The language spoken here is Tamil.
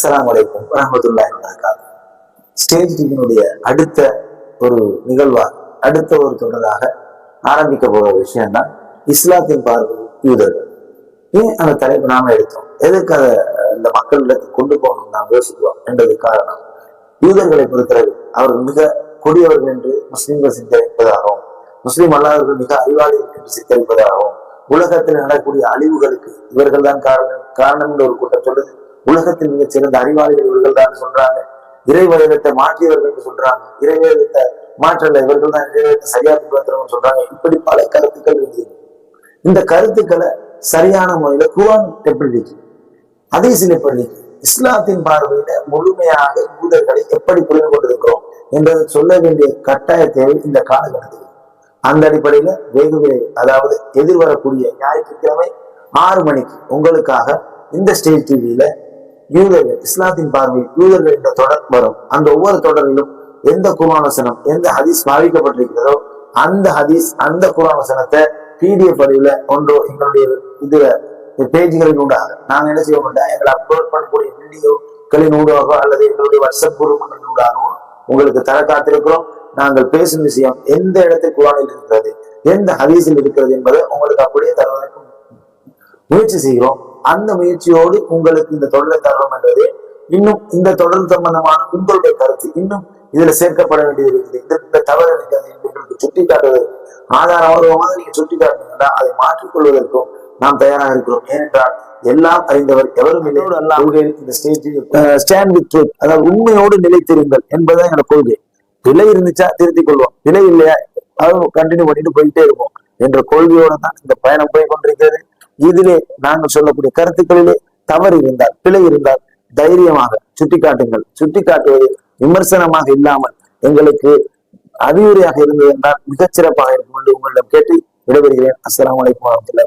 அஸ்லாம் வலைக்கும் வரஹ்மத்துல்லாஹி என்பதற்காக ஸ்டேஜ் டிவியினுடைய அடுத்த ஒரு நிகழ்வா அடுத்த ஒரு தொடராக ஆரம்பிக்க போற விஷயம்தான் இஸ்லாத்தின் பார்வை யூதர்கள். ஏன் அந்த தலைப்பு நாம எடுத்தோம்? எதுக்கு அதை இந்த மக்களிடத்து கொண்டு போகணும் நாம் யோசிக்கிறோம் என்றது காரணம். யூதர்களை பொறுத்தவரை அவர்கள் மிக கொடியவர்கள் என்று முஸ்லிம்கள் சித்தரிப்பதாகவும் முஸ்லிம் அல்லாதவர்கள் மிக அறிவாளிகள் என்று சித்தரிப்பதாகவும் உலகத்தில் நடக்கக்கூடிய அழிவுகளுக்கு இவர்கள் தான் காரணம் காரணம் என்று ஒரு கூட்டம் சொல்லுது. உலகத்தில் மிகச் சிறந்த அறிவாளிகள் இவர்கள் தான் சொல்றாங்க. இறைவயத்தை மாற்றியவர்கள் என்று சொல்றாங்க. இறைவயத்தை மாற்றல இவர்கள் தான். இறைவயத்தை சரியா பின்பற்றுறவங்க சொல்றாங்க. இப்படி பல கருத்துக்கள் இருந்தது இந்த கருத்துக்களை சரியான முறையில குரான் எப்படி இருக்கு. எப்படி இஸ்லாத்தின் பார்வையில முழுமையாக யூதர்களை எப்படி புரிந்து கொண்டிருக்கிறோம் என்பதை சொல்ல வேண்டிய கட்டாய தேவை இந்த காலகட்டத்தில். அந்த அடிப்படையில வெகு விரைவில் அதாவது எதிர்வரக்கூடிய ஞாயிற்றுக்கிழமை ஆறு மணிக்கு உங்களுக்காக இந்த ஸ்டேஜ் டிவியில யூதர்கள் இஸ்லாத்தின் பார்வையில் யூதர்கள் என்ற தொடர் வரும். அந்த ஒவ்வொரு தொடரிலும் எந்த குர்ஆன் எந்த ஹதீஸ் பாவிக்கப்பட்டிருக்கிறதோ அந்த ஹதீஸ் அந்த குர்ஆன் பிடிஎஃப் வடிவில் ஒன்றோ எங்களுடைய இதுல பேஜ்களின் ஊடாக நாங்கள் என்ன செய்ய மாட்டோம் எங்களை அப்லோட் பண்ணக்கூடிய வீடியோக்களின் ஊடாகவோ அல்லது எங்களுடைய வாட்ஸ்அப் குரூப்களின் ஊடாகவோ உங்களுக்கு தர காத்திருக்கிறோம். நாங்கள் பேசும் விஷயம் எந்த இடத்தில் குரானில் இருக்கிறது எந்த ஹதீஸில் இருக்கிறது என்பதை உங்களுக்கு அப்படியே தருவதற்கு முயற்சி செய்கிறோம். அந்த முயற்சியோடு உங்களுக்கு இந்த தொடரை தருவோம் என்பது இன்னும் இந்த தொடர் சம்பந்தமான உங்களுடைய கருத்து. இன்னும் இதுல சேர்க்கப்பட வேண்டியது இருக்குது இந்த இந்த தவறு இருக்கிறது எங்களுக்கு சுட்டி காட்டுவதற்கு ஆதாரபூர்வமாக நீங்க சுட்டி காட்டினீங்கன்னா அதை மாற்றிக்கொள்வதற்கும் நாம் தயாராக இருக்கிறோம். ஏனென்றால் எல்லாம் அறிந்தவர் எவரும் இல்லை. கொள்கையில் இந்த ஸ்டேஜில் ஸ்டாண்ட் வித் ட்ரூத் அதாவது உண்மையோடு நிலைத்திருங்கள் என்பதுதான் என்னோட கொள்கை. பிழை இருந்துச்சா திருத்திக் கொள்வோம். பிழை இல்லையா? அது கண்டினியூ பண்ணிட்டு போயிட்டே இருப்போம் என்ற கொள்கையோட தான் இந்த பயணம் போய் கொண்டிருக்கிறது. இதிலே நாங்கள் சொல்லக்கூடிய கருத்துக்களிலே தவறு இருந்தால் பிழை இருந்தால் தைரியமாக சுட்டிக்காட்டுங்கள். சுட்டிக்காட்டுவது விமர்சனமாக இல்லாமல் எங்களுக்கு அறிவுரையாக இருந்தது என்றால் மிகச்சிறப்பாக இருக்கும் என்று உங்களிடம் கேட்டு விடைபெறுகிறேன். அஸ்லாம் வலைக்கம் வரமத்துல